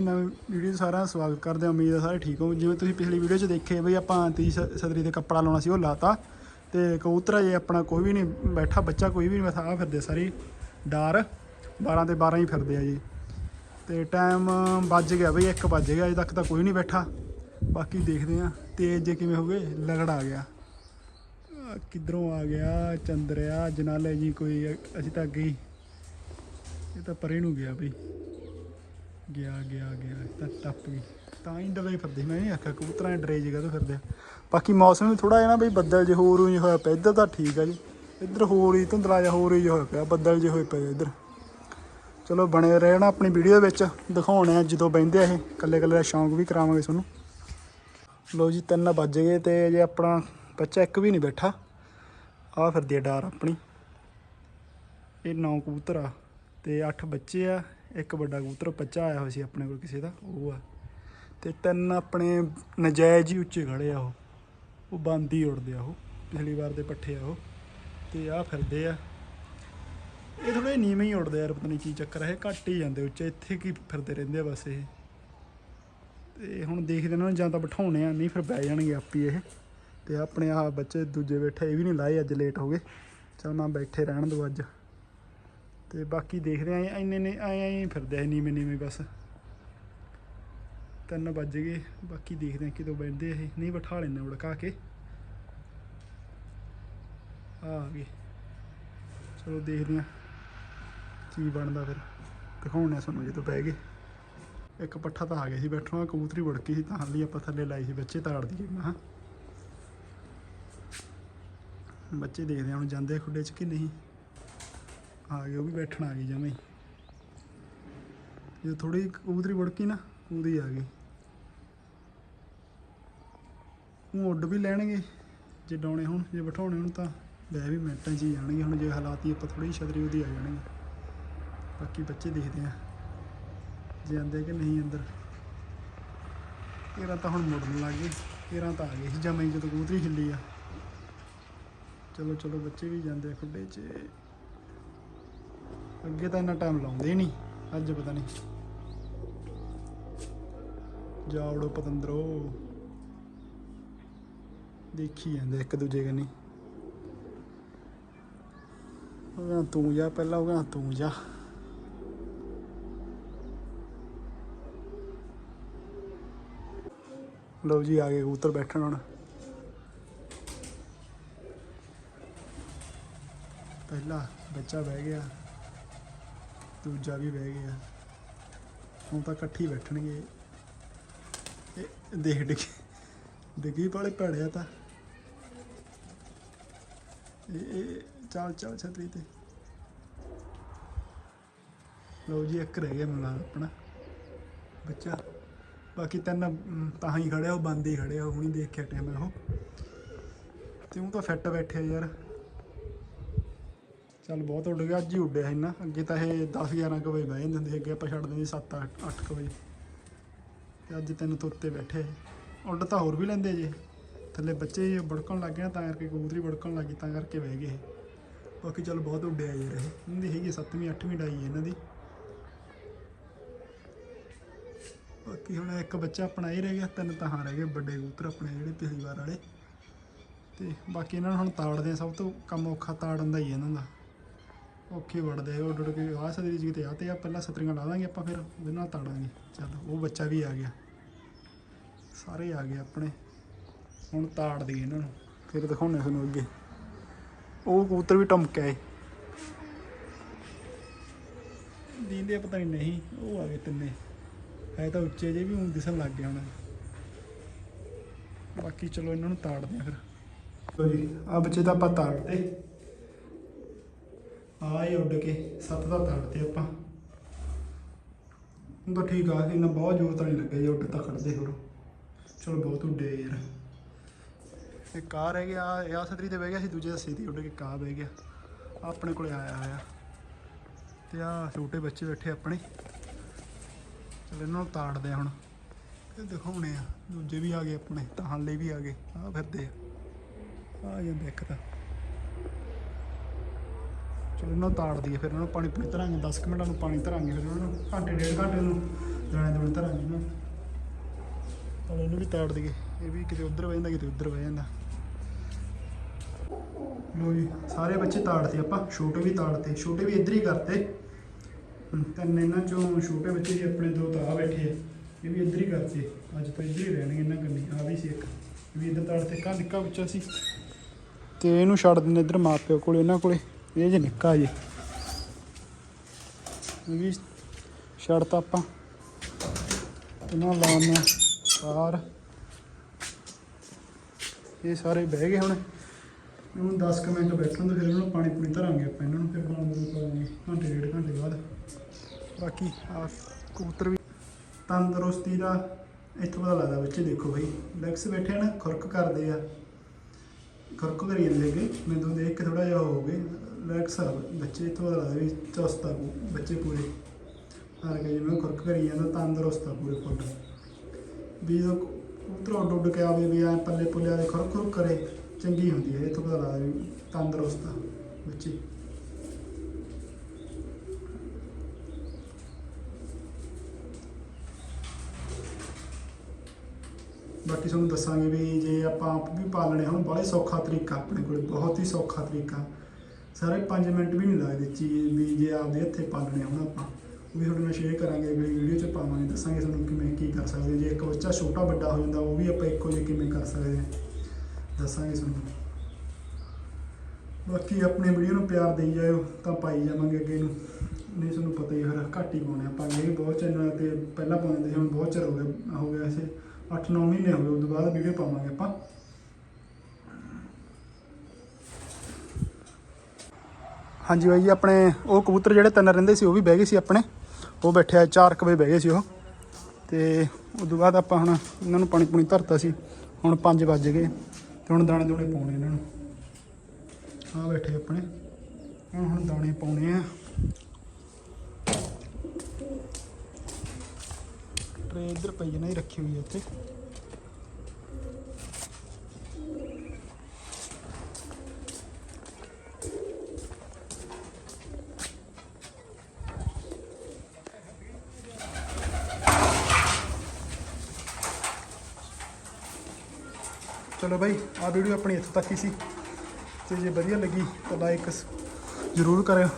ਨਵੀਂ ਵੀਡੀਓ ਸਾਰਿਆਂ ਦਾ ਸਵਾਗਤ ਕਰਦੇ ਹਾਂ ਉਮੀਦ ਹੈ ਸਾਰੇ ਠੀਕ ਹੋ ਜਿਵੇਂ ਤੁਸੀਂ ਪਿਛਲੀ ਵੀਡੀਓ 'ਚ ਦੇਖੇ ਬਈ, ਆਪਾਂ 30 ਸ- ਸਦਰੀ ਤੇ ਕੱਪੜਾ ਲਾਉਣਾ ਸੀ, ਉਹ ਲਾਤਾ। ਤੇ ਕਬੂਤਰ ਜੇ ਆਪਣਾ ਕੋਈ ਵੀ ਨਹੀਂ ਬੈਠਾ, ਬੱਚਾ ਕੋਈ ਵੀ ਨਹੀਂ ਬੈਠਾ ਆ ਫਿਰਦੇ ਸਾਰੀ ਡਾਰ 12 ਤੇ 12 ਹੀ ਫਿਰਦੇ ਆ ਜੀ। ਤੇ ਟਾਈਮ ਵੱਜ ਗਿਆ ਬਈ 1 ਵੱਜ ਗਿਆ, ਅਜੇ ਤੱਕ ਤਾਂ ਕੋਈ ਨਹੀਂ ਬੈਠਾ। ਬਾਕੀ ਦੇਖਦੇ ਆ ਤੇਜ਼ ਜੇ ਕਿਵੇਂ ਹੋ ਗਏ ਲਗੜ ਆ ਗਿਆ। ਆਹ ਕਿੱਧਰੋਂ ਆ ਗਿਆ ਚੰਦਰਿਆ ਜਨਾਲੇ ਜੀ ਕੋਈ ਅਸੀਂ ਤਾਂ ਅੱਗੇ ਹੀ। ਇਹ ਤਾਂ ਪਰੇ ਨੂੰ ਗਿਆ ਬਈ। ਗਿਆ ਗਿਆ ਗਿਆ ਇਹ ਤਾਂ ਟੱਪ ਗਈ। ਤਾਂ ਹੀ ਡਰੇ ਫਿਰਦੇ, ਮੈਂ ਨਹੀਂ ਆਖਿਆ, ਕਬੂਤਰਾਂ ਦੇ ਡਰੇ ਜਗ੍ਹਾ ਤੋਂ ਫਿਰਦੇ ਆ। ਬਾਕੀ ਮੌਸਮ ਵੀ ਥੋੜਾ ਜਿਹਾ ਨਾ ਬਈ ਬੱਦਲ ਜੇ ਹੋਰ ਹੀ ਹੋਇਆ ਪਿਆ, ਇੱਧਰ ਤਾਂ ਠੀਕ ਆ ਜੀ। ਇੱਧਰ ਹੋਰ ਹੀ, ਧੁੰਦਲਾ ਜਿਹਾ ਹੋਰ ਹੀ ਹੋਇਆ ਪਿਆ, ਬੱਦਲ ਜੇ ਹੋਏ ਪਏ ਆ ਇੱਧਰ। ਚਲੋ, ਬਣੇ ਰਹਿਣਾ ਆਪਣੀ ਵੀਡੀਓ ਵਿੱਚ, ਦਿਖਾਉਣੇ ਆ ਜਦੋਂ ਬਹਿੰਦੇ ਆ ਇਹ। ਕੱਲੇ ਕੱਲੇ ਦਾ ਸ਼ੌਂਕ ਵੀ ਕਰਾਵਾਂਗੇ ਤੁਹਾਨੂੰ। ਲੋ ਜੀ, ਤਿੰਨ ਵੱਜ ਗਏ ਤੇ ਜੇ ਆਪਣਾ ਬੱਚਾ ਇੱਕ ਵੀ ਨਹੀਂ ਬੈਠਾ। ਆ ਫਿਰਦੀ ਆ ਡਾਰ ਆਪਣੀ। ਇਹ ਨੌ ਕਬੂਤਰ ਆ ਤੇ 8 ਬੱਚੇ ਆ। ਇੱਕ ਵੱਡਾ ਕਬੂਤਰ ਬੱਚਾ ਆਇਆ ਹੋਇਆ ਸੀ ਆਪਣੇ ਕੋਲ ਕਿਸੇ ਦਾ, ਉਹ ਆ। ਤੇ ਤਿੰਨ ਆਪਣੇ ਨਜਾਇਜ਼ ਹੀ ਉੱਚੇ ਖੜੇ ਆ ਉਹ। ਉਹ ਬੰਦ ਹੀ ਉੜਦੇ ਆ ਉਹ, ਪਿਛਲੀ ਵਾਰ ਦੇ ਪੱਠੇ ਆ ਉਹ। ਤੇ ਆ ਫਿਰਦੇ ਆ। ਇਹ ਥੋੜੇ ਨੀਵੇਂ ਹੀ ਉੜਦੇ ਯਾਰ, ਪਤਾ ਨਹੀਂ ਕੀ ਚੱਕਰ ਹੈ ਇਹ ਘੱਟ ਹੀ ਜਾਂਦੇ ਉੱਚੇ, ਇੱਥੇ ਕੀ ਫਿਰਦੇ ਰਹਿੰਦੇ ਆ ਬਸ ਇਹ। ਤੇ ਹੁਣ ਦੇਖਦੇ ਇਹਨਾਂ ਜਾਂ ਤਾਂ ਬਿਠਾਉਣੇ ਆ, ਨਹੀਂ ਫਿਰ ਬਹਿ ਜਾਣਗੇ ਆਪੀ ਇਹ। ਤੇ ਆਪਣੇ ਆ ਬੱਚੇ ਦੂਜੇ ਬੈਠੇ, ਇਹ ਵੀ ਨਹੀਂ ਲਾਏ ਅੱਜ ਲੇਟ ਹੋ ਗਏ। ਚਲ ਮੈਂ ਬੈਠੇ ਰਹਿਣ ਦੋ ਅੱਜ। ਤੇ ਬਾਕੀ ਦੇਖਦੇ ਆਂ ਇੰਨੇ ਨੇ, ਐਂ ਐਂ ਫਿਰਦੇ ਆ, ਨੀਵੇਂ ਨੀਵੇਂ ਬਸ। ਤਿੰਨ ਵੱਜ ਗਏ, ਬਾਕੀ ਦੇਖਦੇ ਆਂ ਕਿਦੋਂ ਬੈਠਦੇ ਇਹ। ਨਹੀਂ, ਬਿਠਾ ਲੈਂਦੇ ਉੜਕਾ ਕੇ। ਆ ਗਏ। ਚਲੋ ਦੇਖਦੇ ਆਂ ਕੀ ਬਣਦਾ ਫਿਰ। ਦਿਖਾਉਣਾ ਆ ਤੁਹਾਨੂੰ ਜਦੋਂ ਬਹਿ ਗਏ। ਇੱਕ ਪੱਠਾ ਤਾਂ ਆ ਗਿਆ ਸੀ ਬੈਠਣਾ ਕਬੂਤਰੀ ਵੜਕੀ ਸੀ, ਤਾਂ ਹਾਲੀ ਆਪਾਂ ਥੱਲੇ ਲਾਈ ਸੀ ਬੱਚੇ ਤਾੜ ਦਈਏ ਮੈਂ ਬੱਚੇ ਦੇਖਦੇ ਆਂ ਹੁਣ ਜਾਂਦੇ ਆ ਖੁੱਡੇ 'ਚ ਕਿ ਨਹੀਂ। ਆ ਗਏ ਉਹ ਵੀ ਬੈਠਣ ਆ ਗਈ ਜਮੇ ਜੇ ਥੋੜੀ ਕਬੂਤਰੀ ਵੜਕੀ ਨਾ, ਉਹਦੀ ਆ ਗਈ। ਉਹ ਉੱਡ ਵੀ ਲੈਣਗੇ, ਜੇ ਡਾਉਣੇ ਹੁਣ, ਜੇ ਬਿਠਾਉਣੇ ਹੁਣ ਤਾਂ ਬਹਿ ਵੀ ਮਿੰਟਾਂ 'ਚ ਹੀ ਜਾਣਗੇ। ਹੁਣ ਜੇ ਹਾਲਾਤੀ ਆਪਾਂ ਥੋੜੀ ਛਤਰੀ ਉਹਦੀ ਆ ਜਾਣਗੇ। ਬਾਕੀ ਬੱਚੇ ਦੇਖਦੇ ਆ, ਜੇ ਆਂਦੇ ਕਿ ਨਹੀਂ ਅੰਦਰ। ਇਹਰਾ ਤਾਂ ਹੁਣ ਮੁੜਨ ਲੱਗ ਗਏ ਇਹਰਾ ਤਾਂ ਆ ਗਏ ਸੀ ਜਮੇ ਜਦੋਂ ਕਬੂਤਰੀ ਹਿੱਲੀ ਆ। ਚਲੋ ਚਲੋ, ਬੱਚੇ ਵੀ ਜਾਂਦੇ ਆ ਖੁੱਡੇ 'ਚ। ਅੱਗੇ ਤਾਂ ਇੰਨਾ ਟਾਈਮ ਲਾਉਂਦੇ ਨਹੀਂ, ਅੱਜ ਪਤਾ ਨਹੀਂ। ਜਾਵੜੋ ਪਤੰਦਰੋ। ਦੇਖੀ ਜਾਂਦੇ ਇੱਕ ਦੂਜੇ ਕਨੀ। ਉਹ ਤੂੰ ਜਾ, ਪਹਿਲਾਂ ਉਹ ਕਹਿੰਦਾ ਤੂੰ ਜਾ। ਲਓ ਜੀ, ਆ ਗਏ ਕਬੂਤਰ ਬੈਠਣ ਹੁਣ। ਪਹਿਲਾ ਬੱਚਾ ਬਹਿ ਗਿਆ। ਦੂਜਾ ਵੀ ਬਹਿ ਗਿਆ। ਹੁਣ ਤਾਂ ਇਕੱਠੀ ਬੈਠਣਗੇ। ਇਹ ਦੇਖ ਡਿੱਗੀ ਡਿੱਗੀ ਵਾਲੇ ਭੜੇ ਤਾਂ। ਇਹ ਚੱਲ ਚੱਲ ਛਤਰੀ ਤੇ। ਲਓ ਜੀ ਇੱਕ ਰਹਿ ਗਿਆ ਮੈਨੂੰ ਆਪਣਾ। ਬੱਚਾ। ਬਾਕੀ ਤਿੰਨ ਅਮ, ਤਾਂ ਹੀ ਖੜਿਆ ਉਹ ਬੰਦ ਹੀ ਖੜਿਆ ਉਹ ਹੁਣੀ ਦੇਖ ਕੇ ਉਹ ਤੇ ਉਹ ਤਾਂ ਫਿੱਟ ਬੈਠੇ ਯਾਰ। ਚੱਲ ਬਹੁਤ ਉੱਡ ਗਿਆ ਅੱਜ ਹੀ ਉੱਡਿਆ ਇੰਨਾ। ਅੱਗੇ ਤਾਂ ਇਹ 10 11 ਕੁ ਵਜੇ ਬਹਿ ਜਾਂਦੇ ਹੁੰਦੇ ਸੀ ਅੱਗੇ ਆਪਾਂ ਛੱਡ ਦਿੰਦੇ 7 8 8 ਵਜੇ। ਤੇ ਅੱਜ ਤਿੰਨ ਤੋਤੇ ਬੈਠੇ ਉੱਡ ਤਾਂ ਹੋਰ ਵੀ ਲੈਂਦੇ ਜੇ। ਥੱਲੇ ਬੱਚੇ ਜੇ ਬੜਕਣ ਲੱਗ ਗਏ ਨਾ, ਤਾਂ ਕਰਕੇ ਕਬੂਤਰੀ ਬੜਕਣ ਲੱਗੀ ਤਾਂ ਕਰਕੇ ਬਹਿ ਗਏ ਇਹ। ਬਾਕੀ ਚੱਲ ਬਹੁਤ ਉੱਡਿਆ ਯਾਰ ਇਹ। ਇਹਨਾਂ ਦੀ ਹੈਗੀ 7ਵੀਂ 8ਵੀਂ ਡਾਈ ਇਹਨਾਂ ਦੀ। ਬਾਕੀ ਹੁਣ ਇੱਕ ਬੱਚਾ ਆਪਣਾ ਇਹ ਰਹਿ ਗਿਆ ਤਿੰਨ ਤਾਂ ਹਾਂ ਰਹਿ ਗਏ ਵੱਡੇ ਕਬੂਤਰ ਆਪਣੇ ਜਿਹੜੇ ਪਿਛਲੀ ਵਾਰ ਵਾਲੇ। ਤੇ ਬਾਕੀ ਇਹਨਾਂ ਨੂੰ ਹੁਣ ਤਾੜਦੇ ਆ ਸਭ ਤੋਂ ਕੰਮ ਔਖਾ ਤਾੜਨ ਦਾ ਹੀ ਹੈ ਇਹਨਾਂ ਦਾ। ਔਖੇ ਵੜਦੇ ਆ ਉੱਡ ਉੱਡ ਕੇ ਆਹ ਸਦਰੀ ਜੀ ਤੇ ਆ ਤੇ ਆ ਪਹਿਲਾਂ ਸਤਰੀਆਂ ਲਾ ਦਾਂਗੇ ਆਪਾਂ ਫਿਰ ਉਹਦੇ ਨਾਲ ਤਾੜਾਂਗੇ। ਚੱਲ, ਉਹ ਬੱਚਾ ਵੀ ਆ ਗਿਆ। ਸਾਰੇ ਆ ਗਏ ਆਪਣੇ। ਹੁਣ ਤਾੜ ਦੇ ਇਹਨਾਂ ਨੂੰ। ਫਿਰ ਦਿਖਾਉਣੇ ਤੁਹਾਨੂੰ ਅੱਗੇ। ਉਹ ਕਬੂਤਰ ਵੀ ਟਮਕਿਆ ਏ। ਦੀਂਦੇ ਪਤਾ ਨਹੀਂ ਨਹੀਂ, ਉਹ ਆ ਗਏ ਤਿੰਨੇ। ਹੈ ਤਾਂ ਉੱਚੇ ਜੇ ਵੀ ਹੁਣ ਦਿਸਣ ਲੱਗ ਗਏ ਹੁਣ। ਬਾਕੀ ਚਲੋ ਇਹਨਾਂ ਨੂੰ ਤਾੜਦੇ ਆ ਫਿਰ। ਲਓ ਜੀ ਆ ਬੱਚੇ ਤਾਂ ਆਪਾਂ ਤਾੜਦੇ ਆਏ ਉੱਡ ਕੇ ਸੱਤ ਦਾ ਤਾੜਦੇ ਆਪਾਂ। ਹੁਣ ਤਾਂ ਠੀਕ ਆ, ਇੰਨਾ ਬਹੁਤ ਜ਼ੋਰ ਤਾਂ ਨਹੀਂ ਲੱਗਿਆ ਜੀ ਉੱਡ ਤਾਂ ਖੜਦੇ ਹੋਰ। ਚਲੋ ਬਹੁਤ ਉੱਡੇ ਯਾਰ। ਇੱਕ ਕਾਰ ਰਹਿ ਗਿਆ ਆ ਸਤਰੀ ਤੇ ਬਹਿ ਗਿਆ ਸੀ, ਦੂਜੇ ਦਾ ਸੀਧੀ ਉੱਡ ਕੇ ਕਾ ਬਹਿ ਗਿਆ। ਆਪਣੇ ਕੋਲੇ ਆਇਆ ਆਇਆ ਤੇ ਆ ਛੋਟੇ ਬੱਚੇ ਬੈਠੇ ਆਪਣੇ। ਚਲ ਇਹਨਾਂ ਨੂੰ ਤਾੜਦੇ ਆ ਹੁਣ। ਇਹ ਦਿਖਾਉਣੇ ਆ, ਦੂਜੇ ਵੀ ਆ ਗਏ ਆਪਣੇ, ਤਾਂ ਹਾਲੇ ਵੀ ਆ ਗਏ। ਆ ਫਿਰਦੇ ਆ। ਆ ਜਾਂਦੇ ਇੱਕ ਤਾਂ। ਚਲੋ ਇਹਨਾਂ ਨੂੰ ਤਾੜ ਦਈਏ, ਫਿਰ ਉਹਨਾਂ ਨੂੰ ਪਾਣੀ ਪੂਣੀ ਧਰਾਂਗੇ 10 ਕੁ ਮਿੰਟਾਂ ਨੂੰ ਪਾਣੀ ਧਰਾਂਗੇ, ਫਿਰ ਉਹਨਾਂ ਨੂੰ ਘੰਟੇ, ਡੇਢ ਘੰਟੇ ਨੂੰ ਦਾਣੇ ਦੂਣੇ ਧਰਾਂਗੇ ਇਹਨਾਂ ਨੂੰ। ਪਰ ਇਹਨੂੰ ਵੀ ਤਾੜ ਦਈਏ, ਇਹ ਵੀ ਕਿਤੇ ਉੱਧਰ ਵਹਿ ਜਾਂਦਾ, ਕਿਤੇ ਉੱਧਰ ਵਹਿ ਜਾਂਦਾ। ਲੋ ਜੀ, ਸਾਰੇ ਬੱਚੇ ਤਾੜਤੇ, ਆਪਾਂ ਛੋਟੇ ਵੀ ਤਾੜਤੇ, ਛੋਟੇ ਵੀ ਇੱਧਰ ਹੀ ਕਰਤੇ। ਤਿੰਨ ਇਹਨਾਂ ਚੋਂ ਛੋਟੇ ਬੱਚੇ ਜੀ ਆਪਣੇ ਦੋ ਤਾਂ ਆ ਬੈਠੇ ਆ, ਇਹ ਵੀ ਇੱਧਰ ਹੀ ਕਰਤੇ। ਅੱਜ ਤਾਂ ਇੱਧਰ ਹੀ ਰਹਿਣਗੇ ਇਹਨਾਂ ਕੰਨੀ ਆ ਵੀ ਸੀ ਇੱਕ, ਇਹ ਵੀ ਇੱਧਰ ਤਾੜਤੇ ਕਾ ਨਿੱਕਾ ਬੱਚਾ ਸੀ। ਤੇ ਇਹਨੂੰ ਛੱਡ ਦਿੰਦੇ ਇੱਧਰ ਮਾਪਿਓ ਕੋਲ, ਇਹਨਾਂ ਕੋਲੇ। ਇਹ ਜੇ ਨਿੱਕਾ ਜੀ। ਇਹ ਵੀ ਛੱਡਤਾ ਆਪਾਂ ਇਹਨਾਂ ਨੂੰ ਸਾਰ। ਇਹ ਸਾਰੇ ਬਹਿ ਗਏ ਹੁਣ। ਇਹਨੂੰ 10 ਕੁ ਮਿੰਟ ਬੈਠਣ ਤੋਂ ਫਿਰ ਇਹਨਾਂ ਨੂੰ ਪਾਣੀ ਪੂਣੀ ਧਰਾਂਗੇ ਆਪਾਂ ਇਹਨਾਂ ਨੂੰ, ਫਿਰ ਪਾਣੀ ਪੂਣੀ ਪਾਵਾਂਗੇ ਘੰਟੇ, ਡੇਢ ਘੰਟੇ ਬਾਅਦ। ਬਾਕੀ ਆ ਕਬੂਤਰ ਵੀ ਤੰਦਰੁਸਤੀ ਦਾ ਇੱਥੋਂ ਪਤਾ ਲੱਗਦਾ ਬੱਚੇ, ਦੇਖੋ ਬਈ। ਲੈਕਸ ਬੈਠੇ ਆ ਨਾ ਖੁਰਕ ਕਰਦੇ ਆ। ਖੁਰਕ ਕਰੀ ਜਾਂਦੇ ਗੇ ਮੈਨੂੰ ਦੇਖ ਕੇ ਥੋੜਾ ਜਿਹਾ ਹੋ ਗਏ। ਲੈਕਸ ਆ ਬੱਚੇ ਇੱਥੋਂ ਪਤਾ ਲੱਗਦਾ ਵੀ ਚੁਸਤ ਆ, ਬੱਚੇ ਪੂਰੇ। ਹਰ ਕੇ ਜਿਵੇਂ ਖੁਰਕ ਕਰੀ ਜਾਂਦਾ ਵੀ ਜਦੋਂ ਕਬੂਤਰ ਉੱਡ ਉੱਡ ਕੇ ਆਵੇ ਵੀ ਐ ਪੱਲੇ ਪੁੱਲੇ ਦੇ ਖੁਰਕ ਖੁਰਕ ਕਰੇ, ਚੰਗੀ ਹੁੰਦੀ ਹੈ ਇੱਥੋਂ ਪਤਾ ਲੱਗਦਾ ਵੀ ਤੰਦਰੁਸਤ ਆ ਬੱਚੇ। ਬਾਕੀ ਤੁਹਾਨੂੰ ਦੱਸਾਂਗੇ ਵੀ ਜੇ ਆਪਾਂ ਆਪ ਵੀ ਪਾਲਣੇ ਹੁਣ ਬੜਾ ਸੌਖਾ ਤਰੀਕਾ ਆਪਣੇ ਕੋਲ, ਬਹੁਤ ਹੀ ਸੌਖਾ ਤਰੀਕਾ। ਸਾਰੇ 5 ਮਿੰਟ ਵੀ ਨਹੀਂ ਲੱਗਦੇ ਚੀਜ਼ ਵੀ ਜੇ ਆਪਦੇ ਹੱਥੇ ਪਾਲਣੇ ਹੁਣ ਆਪਾਂ। ਉਹ ਵੀ ਤੁਹਾਡੇ ਨਾਲ ਸ਼ੇਅਰ ਕਰਾਂਗੇ, ਅਗਲੀ ਵੀਡੀਓ 'ਚ ਪਾਵਾਂਗੇ, ਦੱਸਾਂਗੇ ਤੁਹਾਨੂੰ ਕਿਵੇਂ ਕੀ ਕਰ ਸਕਦੇ ਜੇ ਇੱਕ ਬੱਚਾ ਛੋਟਾ ਵੱਡਾ ਹੋ ਜਾਂਦਾ, ਉਹ ਵੀ ਆਪਾਂ ਇੱਕੋ ਜਿਹੇ ਕਿਵੇਂ ਕਰ ਸਕਦੇ ਹਾਂ ਦੱਸਾਂਗੇ ਤੁਹਾਨੂੰ। ਬਾਕੀ ਆਪਣੇ ਵੀਡੀਓ ਨੂੰ ਪਿਆਰ ਦੇਈ ਜਾਇਓ, ਤਾਂ ਪਾਈ ਜਾਵਾਂਗੇ ਅੱਗੇ ਨੂੰ। ਨਹੀਂ ਤੁਹਾਨੂੰ ਪਤਾ ਹੀ ਫਿਰ ਘੱਟ ਹੀ ਪਾਉਣੇ ਆਪਾਂ ਇਹ ਬਹੁਤ ਚੈਨਲ ਤੇ ਪਹਿਲਾਂ ਪਾਉਂਦੇ ਸੀ, ਹੁਣ ਬਹੁਤ ਚਿਰ ਹੋ ਗਿਆ ਹੋ ਗਿਆ ਇਸੇ 8-9 ਮਹੀਨੇ ਹੋ ਗਏ, ਉਸ ਤੋਂ ਬਾਅਦ ਵੀਡੀਓ ਪਾਵਾਂਗੇ ਆਪਾਂ। ਹਾਂਜੀ ਬਾਈ ਜੀ, ਆਪਣੇ ਉਹ ਕਬੂਤਰ ਜਿਹੜੇ ਤਿੰਨ ਰਹਿੰਦੇ ਸੀ, ਉਹ ਵੀ ਬਹਿ ਗਏ ਸੀ ਆਪਣੇ। ਉਹ ਬੈਠਿਆ 4 ਵਜੇ ਬਹਿ ਗਏ ਸੀ ਉਹ। ਤੇ ਉਸ ਤੋਂ ਬਾਅਦ ਆਪਾਂ ਹੁਣ ਇਹਨਾਂ ਨੂੰ ਪਾਣੀ ਪੂਣੀ ਧਰਤਾ ਸੀ। ਹੁਣ 5 ਵੱਜ ਗਏ ਤੇ ਹੁਣ ਦਾਣੇ ਦੂਣੇ ਪਾਉਣੇ ਇਹਨਾਂ ਨੂੰ। ਆ ਬੈਠੇ ਆਪਣੇ। ਹੁਣ ਹੁਣ ਦਾਣੇ ਪਾਉਣੇ ਆ। ਟਰੇ ਇੱਧਰ ਪਈ ਨਾ ਹੀ ਰੱਖੀ ਹੋਈ ਹੈ ਇੱਥੇ। ਚਲੋ ਬਾਈ ਆ ਵੀਡੀਓ ਆਪਣੀ ਇੱਥੋਂ ਤੱਕ ਹੀ ਸੀ। ਤੇ ਜੇ ਵਧੀਆ ਲੱਗੀ ਤਾਂ ਲਾਈਕ ਜ਼ਰੂਰ ਕਰਿਓ।